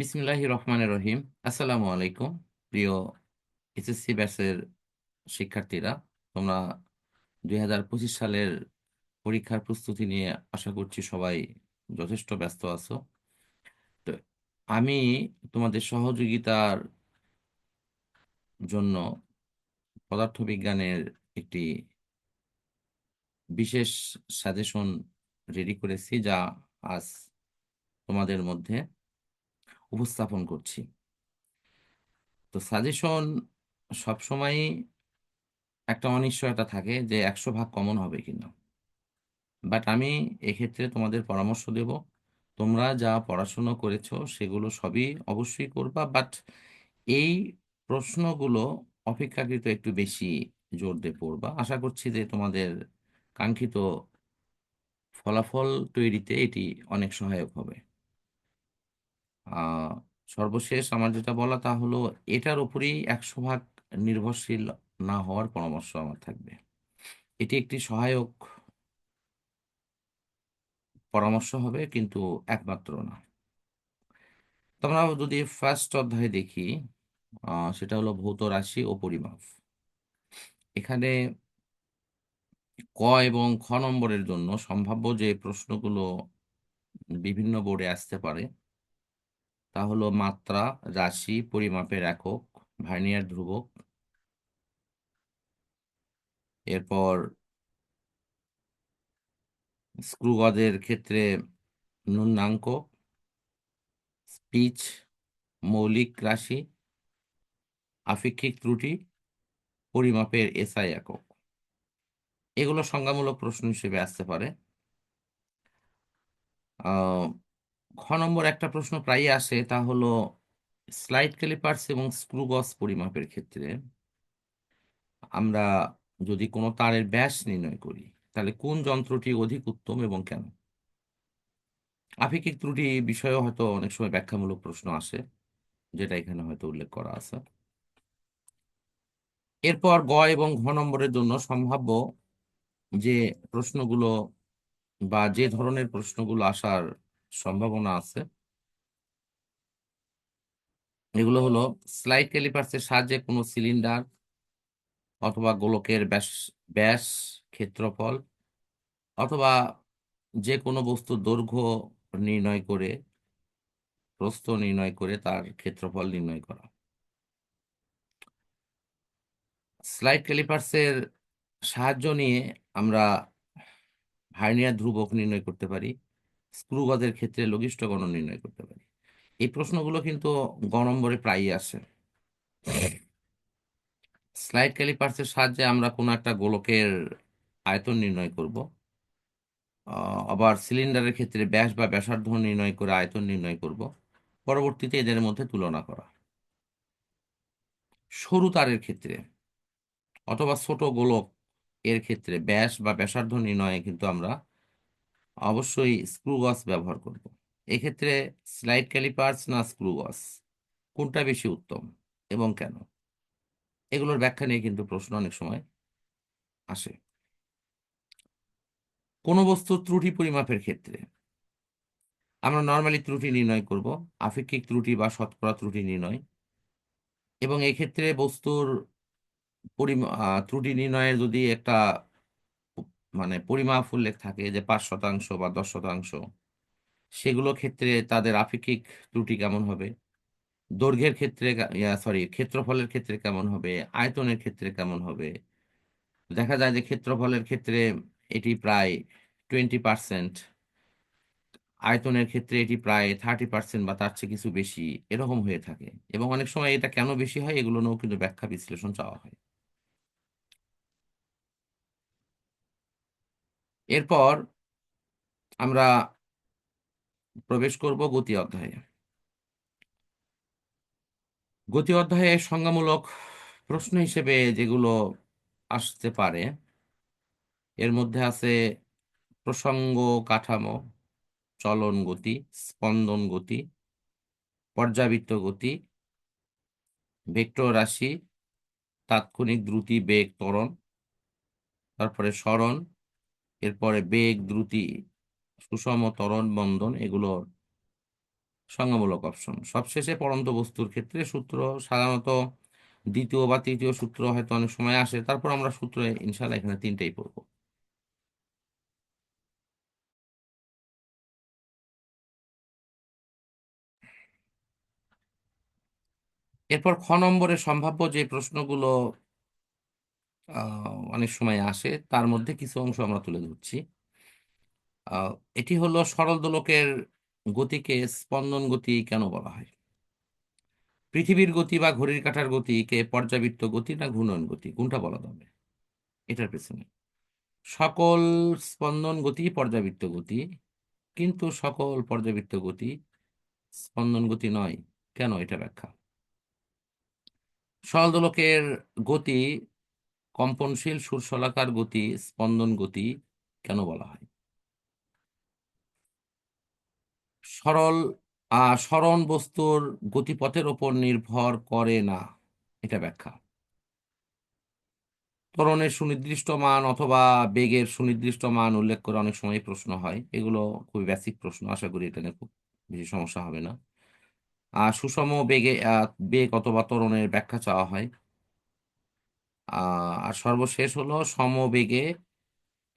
বিসমিল্লাহির রহমানির রহিম। আসসালামু আলাইকুম, প্রিয় এসএসসি ব্যাচের শিক্ষার্থীরা। তোমরা দুই হাজার পঁচিশ সালের পরীক্ষার প্রস্তুতি নিয়ে আশা করছি সবাই যথেষ্ট ব্যস্ত আছো। তো আমি তোমাদের সহযোগিতার জন্য পদার্থবিজ্ঞানের একটি বিশেষ সাজেশন রেডি করেছি, যা আজ তোমাদের মধ্যে উপস্থাপন করছি। তো সাজেশন সবসময়ই একটা অনিশ্চয়তা থাকে যে একশো ভাগ কমন হবে কিনা। বাট আমি এক্ষেত্রে তোমাদের পরামর্শ দেব, তোমরা যা পড়াশুনো করেছ সেগুলো সবই অবশ্যই করবা বাট এই প্রশ্নগুলো অপেক্ষাকৃত একটু বেশি জোর দিয়ে পড়বা। আশা করছি যে তোমাদের কাঙ্ক্ষিত ফলাফল তৈরিতে এটি অনেক সহায়ক হবে। সর্বশেষ আমার যেটা বলা তা হলো, এটার উপরেই একশো ভাগ নির্ভরশীল না হওয়ার পরামর্শ আমার থাকবে। এটি একটি সহায়ক পরামর্শ হবে, কিন্তু একমাত্র না। তোমরা যদি ফার্স্ট অধ্যায় দেখি সেটা হলো ভৌত রাশি ও পরিমাপ। এখানে ক এবং খ নম্বরের জন্য সম্ভাব্য যে প্রশ্নগুলো বিভিন্ন বোর্ডে আসতে পারে তা হলো মাত্রা, রাশি, পরিমাপের একক, ভার্নিয়ার ধ্রুবক। এরপর স্ক্রু গজের ক্ষেত্রে ন্যূনাঙ্ক, স্পিচ, মৌলিক রাশি, আপেক্ষিক ত্রুটি, পরিমাপের এসআই একক। এগুলো সংজ্ঞামূলক প্রশ্ন হিসেবে আসতে পারে। খ নম্বর একটা প্রশ্ন প্রায়ই আসে, তা হলো স্লাইড ক্যালিপার্স এবং স্ক্রু গজ পরিমাপের ক্ষেত্রে আমরা যদি কোনো তারের ব্যাস নির্ণয় করি, তাহলে কোন যন্ত্রটি অধিক উত্তম এবং কেন? আপেক্ষিক ত্রুটি বিষয়েও হয়তো অনেক সময় ব্যাখ্যামূলক প্রশ্ন আসে, যেটা এখানে হয়তো উল্লেখ করা আছে। এরপর গ এবং ঘ নম্বরের জন্য সম্ভাব্য যে প্রশ্নগুলো বা যে ধরনের প্রশ্নগুলো আসার সম্ভাবনা আছে। এগুলো হলো স্লাইড ক্যালিপার্সের সাহায্যে কোনো সিলিন্ডার অথবা গোলকের ব্যাস ব্যাস ক্ষেত্রফল অথবা যে কোনো বস্তুর দৈর্ঘ্য নির্ণয় করে, প্রস্থ নির্ণয় করে তার ক্ষেত্রফল নির্ণয় করা। স্লাইড ক্যালিপার্সের সাহায্য নিয়ে আমরা ভার্নিয়ার ধ্রুবক নির্ণয় করতে পারি। স্ক্রু গজের ক্ষেত্রে লঘিষ্ঠ গণ নির্ণয় করতে পারি। এই প্রশ্নগুলো কিন্তু গ নম্বরে প্রায়ই আসে। স্লাইড ক্যালিপার্সের সাহায্যে আমরা কোনো একটা গোলকের আয়তন নির্ণয় করব। আবার সিলিন্ডারের ক্ষেত্রে ব্যাস বা ব্যাসার্ধ নির্ণয় করে আয়তন নির্ণয় করব। পরবর্তীতে এদের মধ্যে তুলনা করা। সরু তারের ক্ষেত্রে অথবা ছোট গোলক এর ক্ষেত্রে ব্যাস বা ব্যাসার্ধ নির্ণয়ে কিন্তু আমরা অবশ্যই স্ক্রু গজ ব্যবহার করব। এক্ষেত্রে স্লাইড ক্যালিপার্স না স্ক্রু গজ কোনটা বেশি উত্তম এবং কেন? এগুলোর ব্যাখ্যা নিয়ে কিন্তু প্রশ্ন অনেক সময় আসে। কোনো বস্তুর ত্রুটি পরিমাপের ক্ষেত্রে? আমরা নর্মালি ত্রুটি নির্ণয় করব, আপেক্ষিক ত্রুটি বা শতকরা ত্রুটি নির্ণয়। এবং এক্ষেত্রে বস্তুর পরিমা ত্রুটি নির্ণয়ের যদি একটা মানে পরিমাপ উল্লেখ থাকে যে পাঁচ শতাংশ বা দশ শতাংশ। সেগুলো ক্ষেত্রে তাদের আপেক্ষিক ত্রুটি কেমন হবে? দৈর্ঘ্যের ক্ষেত্রে সরি ক্ষেত্রফলের ক্ষেত্রে কেমন হবে? আয়তনের ক্ষেত্রে কেমন হবে? দেখা যায় যে ক্ষেত্রফলের ক্ষেত্রে এটি প্রায় টোয়েন্টি পার্সেন্ট, আয়তনের ক্ষেত্রে এটি প্রায় থার্টি পার্সেন্ট বা তার চেয়ে কিছু বেশি, এরকম হয়ে থাকে। এবং অনেক সময় এটা কেন বেশি হয় এগুলো নিয়েও কিন্তু ব্যাখ্যা বিশ্লেষণ চাওয়া হয়। এরপর আমরা প্রবেশ করব গতি অধ্যায়ে। গতি অধ্যায়ে সংজ্ঞামূলক প্রশ্ন হিসেবে যেগুলো আসতে পারে, এর মধ্যে আছে প্রসঙ্গ কাঠামো, চলন গতি, স্পন্দন গতি, পর্যাবৃত্ত গতি, ভেক্টর রাশি, তাৎক্ষণিক দ্রুতি বেগ ত্বরণ, তারপরে সরণ এরপরে বেগ, দ্রুতি, সুষম ত্বরণ, বন্ধন এগুলোর সংজ্ঞামূলক অপশন সবশেষে পড়ন্ত বস্তুর ক্ষেত্রে সূত্র সাধারণত দ্বিতীয় বা তৃতীয় সূত্র হয়তো অনেক সময় আসে। তারপর আমরা সূত্র ইনশাল্লাহ এখানে তিনটেই পড়ব। এরপর খ নম্বরে সম্ভাব্য যে প্রশ্নগুলো অনেক সময় আসে। তার মধ্যে কিছু অংশ আমরা তুলে ধরছি। এটি হলো সরল দোলকের গতিকে স্পন্দন গতি কেন বলা হয়? পৃথিবীর গতি বা ঘড়ির কাঁটার গতিকে পর্যাবৃত্ত গতি না ঘূর্ণন গতি? কোনটা বলা যাবে? এটার পেছনে। সকল স্পন্দন গতি পর্যাবৃত্ত গতি, কিন্তু সকল পর্যাবৃত্ত গতি স্পন্দন গতি নয়। কেন এটা ব্যাখ্যা? সরল দোলকের গতি কম্পনশীল সুরশলাকার গতি, স্পন্দন গতি কেন বলা হয়? সরল সরণ বস্তুর গতিপথের ওপর নির্ভর করে না, এটা ব্যাখ্যা। ত্বরণের সুনির্দিষ্ট মান অথবা বেগের সুনির্দিষ্ট মান উল্লেখ করে অনেক সময় প্রশ্ন হয়। এগুলো খুবই বেসিক প্রশ্ন, আশা করি এটা নিয়ে খুব বেশি সমস্যা হবে না। আর সুষম বেগে বেগ অথবা ত্বরণের ব্যাখ্যা চাওয়া হয়। আর সর্বশেষ হলো সমবেগে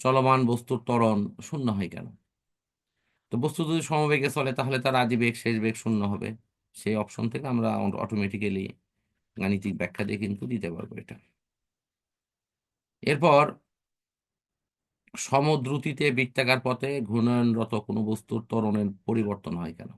চলমান বস্তুর ত্বরণ শূন্য হয় কেন? তো বস্তু যদি সমবেগে চলে, তাহলে তার আদি বেগ, শেষ বেগ শূন্য হবে। সেই অপশন থেকে আমরা অটোমেটিক্যালি গাণিতিক ব্যাখ্যা দিয়ে কিন্তু দিতে পারব এটা। এরপর সমদ্রুতিতে বৃত্তাকার পথে ঘূর্ণায়নরত কোনো বস্তুর ত্বরণের পরিবর্তন হয় কেন?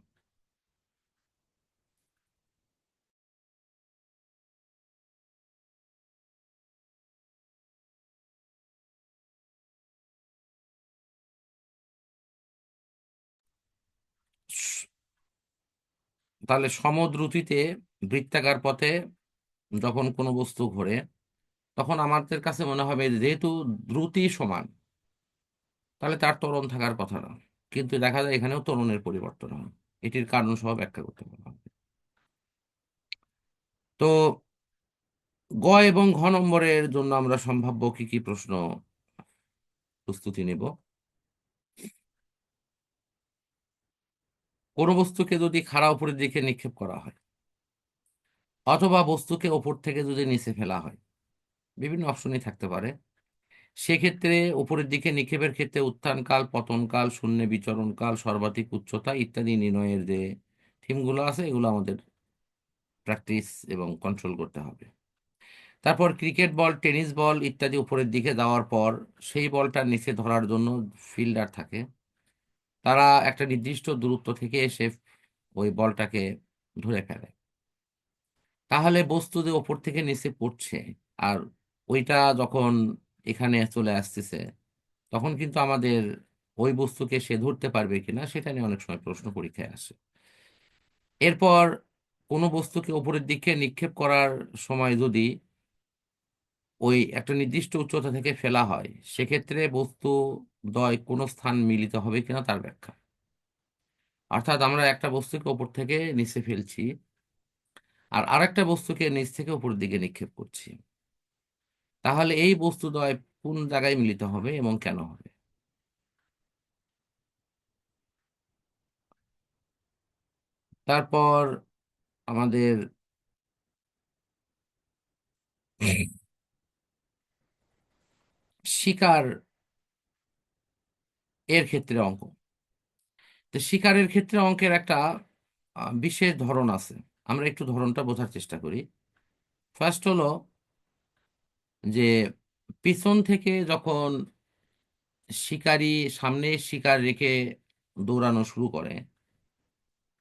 তাহলে সমদ্রুতিতে বৃত্তাকার পথে যখন কোনো বস্তু ঘোরে, তখন আমাদের কাছে মনে হবে যেহেতু দ্রুতি সমান, তাহলে তার ত্বরণ থাকার কথা না। কিন্তু দেখা যায় এখানেও ত্বরণের পরিবর্তন হয়। এটির কারণ সহ ব্যাখ্যা করতে হবে। তো গ এবং ঘ নম্বরের জন্য আমরা সম্ভাব্য কি কি প্রশ্ন প্রস্তুতি নেব? কোনো বস্তুকে যদি খাড়া উপরের দিকে নিক্ষেপ করা হয়, অথবা বস্তুকে ওপর থেকে যদি নিচে ফেলা হয়, বিভিন্ন অপশনই থাকতে পারে। সেক্ষেত্রে উপরের দিকে নিক্ষেপের ক্ষেত্রে উত্থানকাল, পতনকাল, শূন্যে বিচরণকাল, সর্বাধিক উচ্চতা ইত্যাদি নির্ণয়ের যে থিমগুলো আছে, এগুলো আমাদের প্র্যাকটিস এবং কন্ট্রোল করতে হবে। তারপর ক্রিকেট বল, টেনিস বল ইত্যাদি উপরের দিকে যাওয়ার পর সেই বলটা নিচে ধরার জন্য ফিল্ডার থাকে। তারা একটা নির্দিষ্ট দূরত্ব থেকে এসে ওই বলটাকে ধরে ফেলে। তাহলে বস্তু যে ওপর থেকে নিচে পড়ছে আর ওইটা যখন এখানে চলে আসতেছে, তখন কিন্তু আমাদের ওই বস্তুকে সে ধরতে পারবে কিনা সেটা নিয়ে অনেক সময় প্রশ্ন পরীক্ষায় আসে। এরপর কোনো বস্তুকে ওপরের দিকে নিক্ষেপ করার সময় যদি ওই একটা নির্দিষ্ট উচ্চতা থেকে ফেলা হয়, সেক্ষেত্রে বস্তু দ্বয় কোনো স্থান মিলিত হবে কিনা তার ব্যাখ্যা। অর্থাৎ আমরা একটা বস্তুকে উপর থেকে নিচে ফেলছি আর আরেকটা বস্তুকে নিচ থেকে উপরের দিকে নিক্ষেপ করছি। তাহলে এই বস্তুদ্বয় কোন জায়গায় মিলিত হবে এবং কেন হবে? তারপর আমাদের শিকার এর ক্ষেত্রে অঙ্ক। তো শিকারের ক্ষেত্রে অঙ্কের একটা বিশেষ ধরন আছে। আমরা একটু ধরনটা বোঝার চেষ্টা করি। ফার্স্ট হলো যে, পিছন থেকে যখন শিকারী সামনে শিকার রেখে দৌড়ানো শুরু করে,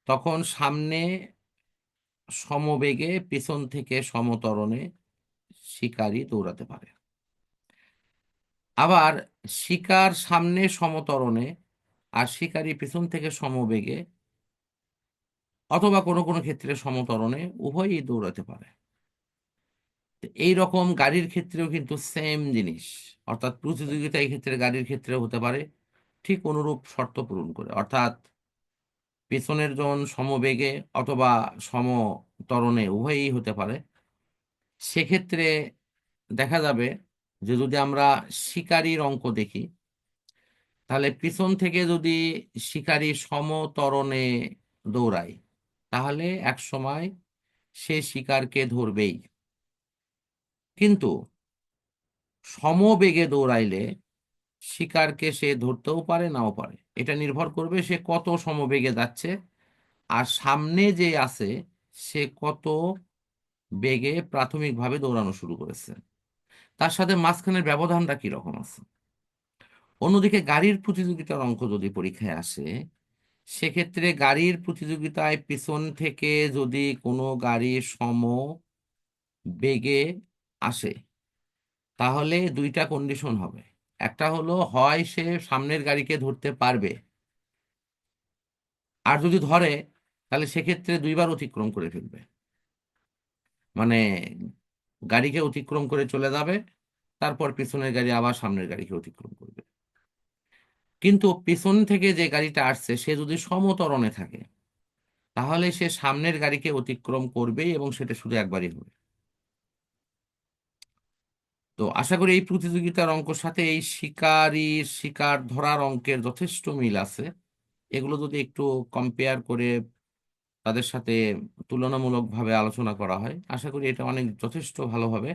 তখন সামনে সমবেগে পিছন থেকে সমতরণে শিকারী দৌড়াতে পারে। আবার শিকার সামনে সমতরণে আর শিকারী পিছন থেকে সমবেগে অথবা কোনো কোনো ক্ষেত্রে সমতরণে উভয়ই দৌড়াতে পারে। এই রকম গাড়ির ক্ষেত্রেও কিন্তু সেম জিনিস। অর্থাৎ প্রতিযোগিতা এই ক্ষেত্রে গাড়ির ক্ষেত্রে হতে পারে, ঠিক অনুরূপ শর্ত পূরণ করে। অর্থাৎ পেছনের জন সমবেগে অথবা সমতরণে উভয়ই হতে পারে। সেক্ষেত্রে দেখা যাবে যে যদি আমরা শিকারীর অঙ্ক দেখি, তাহলে পিছন থেকে যদি শিকারী সমতরণে দৌড়ায়, তাহলে এক সময় সে শিকারকে ধরবেই। কিন্তু সমবেগে দৌড়াইলে শিকারকে সে ধরতেও পারে, নাও পারে। এটা নির্ভর করবে সে কত সমবেগে যাচ্ছে, আর সামনে যে আছে, সে কত বেগে প্রাথমিকভাবে দৌড়ানো শুরু করেছে। তার সাথে মাঝখানের ব্যবধানটা কি রকম আছে? অন্যদিকে গাড়ির প্রতিযোগিতার অঙ্ক যদি পরীক্ষায় আসে, সেক্ষেত্রে গাড়ির প্রতিযোগিতায় পিছন থেকে যদি কোনো গাড়ি সম বেগে আসে, তাহলে দুইটা কন্ডিশন হবে। একটা হলো, হয় সে সামনের গাড়িকে ধরতে পারবে, আর যদি ধরে, তাহলে সেক্ষেত্রে দুইবার অতিক্রম করে ফেলবে। মানে গাড়িকে অতিক্রম করে চলে যাবে, তারপর পিছনের গাড়ি আবার সামনের গাড়িকে অতিক্রম করবে। কিন্তু পিছন থেকে যে গাড়িটা আসছে, সে যদি সমতরণে থাকে, তাহলে সে সামনের গাড়িকে অতিক্রম করবে এবং সেটা শুধু একবারই হবে। তো আশা করি এই প্রতিযোগিতার অঙ্কর সাথে এই শিকারীর শিকার ধরার অঙ্কের যথেষ্ট মিল আছে। এগুলো যদি একটু কম্পেয়ার করে তাদের সাথে তুলনামূলকভাবে আলোচনা করা হয়। আশা করি এটা অনেক যথেষ্ট ভালোভাবে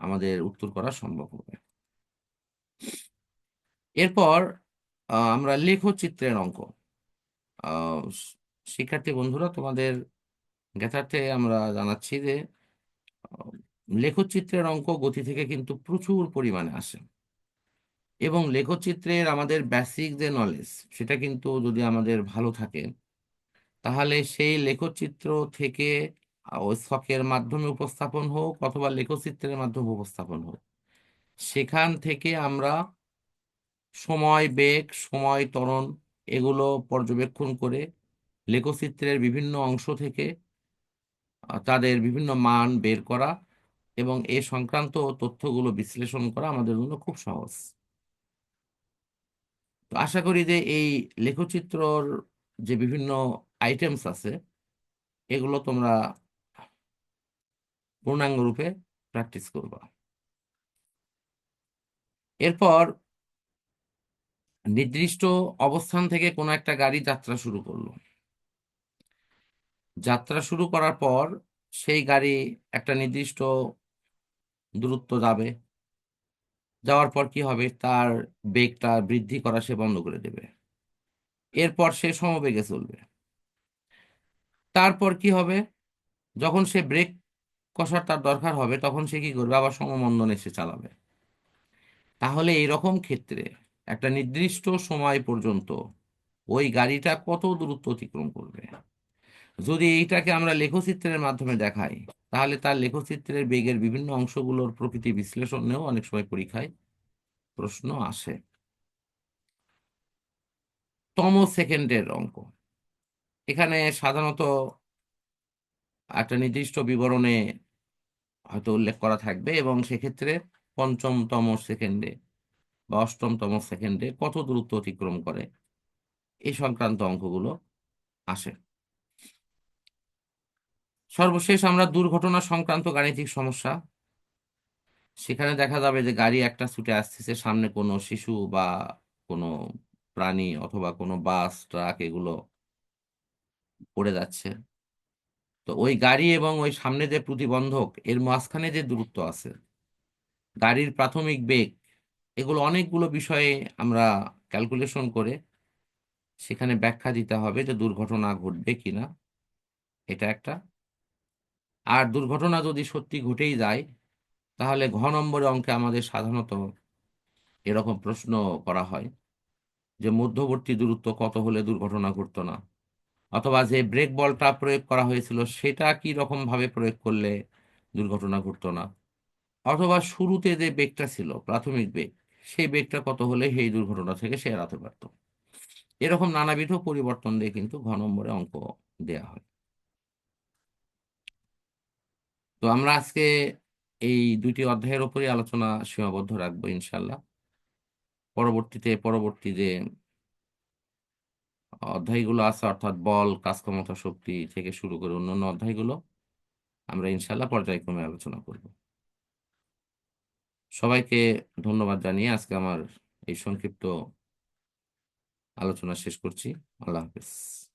আমাদের উত্তর করা সম্ভব হবে। এরপর আমরা লেখচিত্রের অঙ্ক। শিক্ষার্থী বন্ধুরা, তোমাদের জ্ঞাতার্থে আমরা জানাচ্ছি যে লেখচিত্রের অঙ্ক গতি থেকে কিন্তু প্রচুর পরিমাণে আসে। এবং লেখচিত্রের আমাদের বেসিক যে নলেজ সেটা কিন্তু যদি আমাদের ভালো থাকে তাহলে সেই লেখচিত্র থেকে ছকের মাধ্যমে উপস্থাপন হোক অথবা লেখচিত্রের মাধ্যমে উপস্থাপন হোক। সেখান থেকে আমরা সময়, বেগ, সময়, ত্বরণ এগুলো পর্যবেক্ষণ করে লেখচিত্রের বিভিন্ন অংশ থেকে তাদের বিভিন্ন মান বের করা এবং এ সংক্রান্ত তথ্যগুলো বিশ্লেষণ করা আমাদের জন্য খুব সহজ। তো আশা করি যে এই লেখচিত্রর যে বিভিন্ন আইটেমস আছে, এগুলো তোমরা পূর্ণাঙ্গ রূপে প্র্যাকটিস করবা। এরপর নির্দিষ্ট অবস্থান থেকে কোনো একটা গাড়ি যাত্রা শুরু করল। যাত্রা শুরু করার পর সেই গাড়ি একটা নির্দিষ্ট দূরত্ব যাবে, যাওয়ার পর কি হবে? তার বেগটা বৃদ্ধি করা সে বন্ধ করে দেবে। এরপর সে সমবেগে চলবে। তারপর কি হবে? যখন সে ব্রেক কষার তার দরকার হবে, তখন সে কি করবে? আবার সমমন্দনে এসে চালাবে। তাহলে এইরকম ক্ষেত্রে একটা নির্দিষ্ট সময় পর্যন্ত ওই গাড়িটা কত দূরত্ব অতিক্রম করবে? যদি এইটাকে আমরা লেখচিত্রের মাধ্যমে দেখাই, তাহলে তার লেখচিত্রের বেগের বিভিন্ন অংশগুলোর প্রকৃতি বিশ্লেষণেও অনেক সময় পরীক্ষায় প্রশ্ন আসে। তম সেকেন্ডের অঙ্ক। এখানে সাধারণত একটা নির্দিষ্ট বিবরণে হয়তো উল্লেখ করা থাকবে এবং সেক্ষেত্রে পঞ্চমতম সেকেন্ডে বা অষ্টমতম সেকেন্ডে কত দূরত্ব অতিক্রম করে এই সংক্রান্ত অঙ্কগুলো আসে। সর্বশেষ আমরা দুর্ঘটনা সংক্রান্ত গাণিতিক সমস্যা। সেখানে দেখা যাবে যে গাড়ি একটা ছুটে আসতেছে, সামনে কোনো শিশু বা কোনো প্রাণী অথবা কোনো বাস, ট্রাক, এগুলো পড়ে যাচ্ছে। তো ওই গাড়ি এবং ওই সামনে যে প্রতিবন্ধক, এর মাঝখানে যে দূরত্ব আছে, গাড়ির প্রাথমিক বেগ, এগুলো অনেকগুলো বিষয়ে আমরা ক্যালকুলেশন করে সেখানে ব্যাখ্যা দিতে হবে যে দুর্ঘটনা ঘটবে কিনা। এটা একটা। আর দুর্ঘটনা যদি সত্যি ঘটেই যায়, তাহলে ঘ নম্বরে অঙ্কে আমাদের সাধারণত এরকম প্রশ্ন করা হয় যে মধ্যবর্তী দূরত্ব কত হলে দুর্ঘটনা ঘটতো না। অথবা যে ব্রেক বলটা প্রয়োগ করা হয়েছিল, সেটা কি রকম ভাবে প্রয়োগ করলে দুর্ঘটনা ঘটতো না? অথবা শুরুতে যে বেগটা ছিল, প্রাথমিক বেগ সেই বেগটা কত হলে সেই দুর্ঘটনা থেকে সে এড়াতে পারত? এরকম নানাবিধ পরিবর্তন দিয়ে কিন্তু ঘ নম্বরে অঙ্ক দেয়া হয়। তো আমরা আজকে এই দুটি অধ্যায়ের উপরই আলোচনা সীমাবদ্ধ রাখব ইনশাল্লাহ পরবর্তীতে, পরবর্তী যে অধ্যায়গুলো আছে, অর্থাৎ বল কাজ ক্ষমতা শক্তি থেকে শুরু করে অন্যান্য অধ্যায়গুলো আমরা ইনশাল্লাহ পর্যায়ক্রমে আলোচনা করব। সবাইকে ধন্যবাদ জানিয়ে আজকে আমার এই সংক্ষিপ্ত আলোচনা শেষ করছি। আল্লাহ হাফেজ।